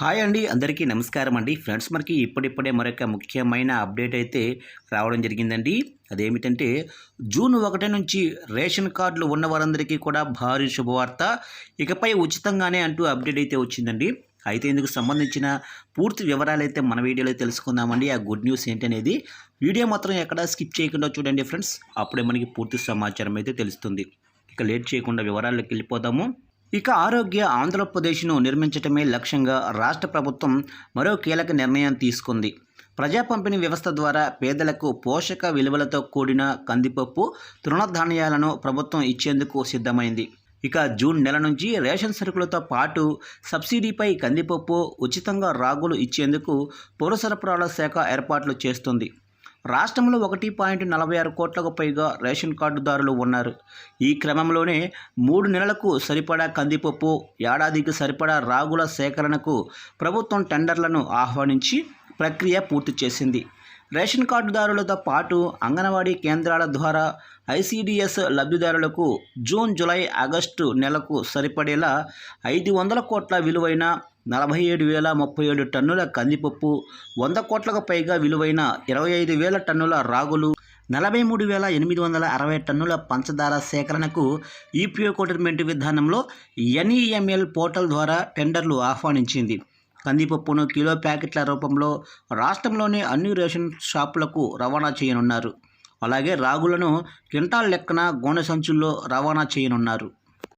Hi అండి అందరికీ నమస్కారం అండి. ఫ్రెండ్స్ మనకి ఇప్పుడిప్పుడే మరొక ముఖ్యమైన అప్డేట్ అయితే రావడం జరిగిందండి. అదేమిటంటే జూన్ ఒకటి నుంచి రేషన్ కార్డులు ఉన్న వారందరికీ కూడా భారీ శుభవార్త. ఇకపై ఉచితంగానే అంటూ అప్డేట్ అయితే వచ్చిందండి. అయితే ఇందుకు సంబంధించిన పూర్తి వివరాలు అయితే మన వీడియోలో తెలుసుకుందామండి. ఆ గుడ్ న్యూస్ ఏంటనేది వీడియో మాత్రం ఎక్కడా స్కిప్ చేయకుండా చూడండి ఫ్రెండ్స్. అప్పుడే మనకి పూర్తి సమాచారం అయితే తెలుస్తుంది. ఇక లేట్ చేయకుండా వివరాల్లోకి వెళ్ళిపోదాము. ఇక ఆరోగ్య ఆంధ్రప్రదేశ్ను నిర్మించటమే లక్ష్యంగా రాష్ట్ర ప్రభుత్వం మరో కీలక నిర్ణయం తీసుకుంది. ప్రజా పంపిణీ వ్యవస్థ ద్వారా పేదలకు పోషక విలువలతో కూడిన కందిపప్పు తృణధాన్యాలను ప్రభుత్వం ఇచ్చేందుకు సిద్ధమైంది. ఇక జూన్ నెల నుంచి రేషన్ సరుకులతో పాటు సబ్సిడీపై కందిపప్పు ఉచితంగా రాగులు ఇచ్చేందుకు పౌర సరఫరాల శాఖ ఏర్పాట్లు చేస్తుంది. రాష్ట్రంలో ఒకటి పాయింట్ నలభై ఆరు కోట్లకు పైగా రేషన్ కార్డుదారులు ఉన్నారు. ఈ క్రమంలోనే మూడు నెలలకు సరిపడా కందిపప్పు ఏడాదికి సరిపడా రాగుల సేకరణకు ప్రభుత్వం టెండర్లను ఆహ్వానించి ప్రక్రియ పూర్తి చేసింది. రేషన్ కార్డుదారులతో పాటు అంగన్వాడీ కేంద్రాల ద్వారా ఐసీడీఎస్ లబ్ధిదారులకు జూన్ జులై ఆగస్టు నెలకు సరిపడేలా ఐదు వందల కోట్ల విలువైన నలభై ఏడు వేల ముప్పై ఏడు టన్నుల కందిపప్పు వంద కోట్లకు పైగా విలువైన ఇరవై ఐదు వేల టన్నుల రాగులు నలభై మూడు వేల ఎనిమిది వందల అరవై టన్నుల పంచదార సేకరణకు ఈపీఓ కోటర్మెంట్ విధానంలో ఎన్ఈఎంఎల్ పోర్టల్ ద్వారా టెండర్లు ఆహ్వానించింది. కందిపప్పును కిలో ప్యాకెట్ల రూపంలో రాష్ట్రంలోని అన్ని రేషన్ షాపులకు రవాణా చేయనున్నారు. అలాగే రాగులను క్వింటాల్ లెక్కన గోనె సంచుల్లో రవాణా చేయనున్నారు.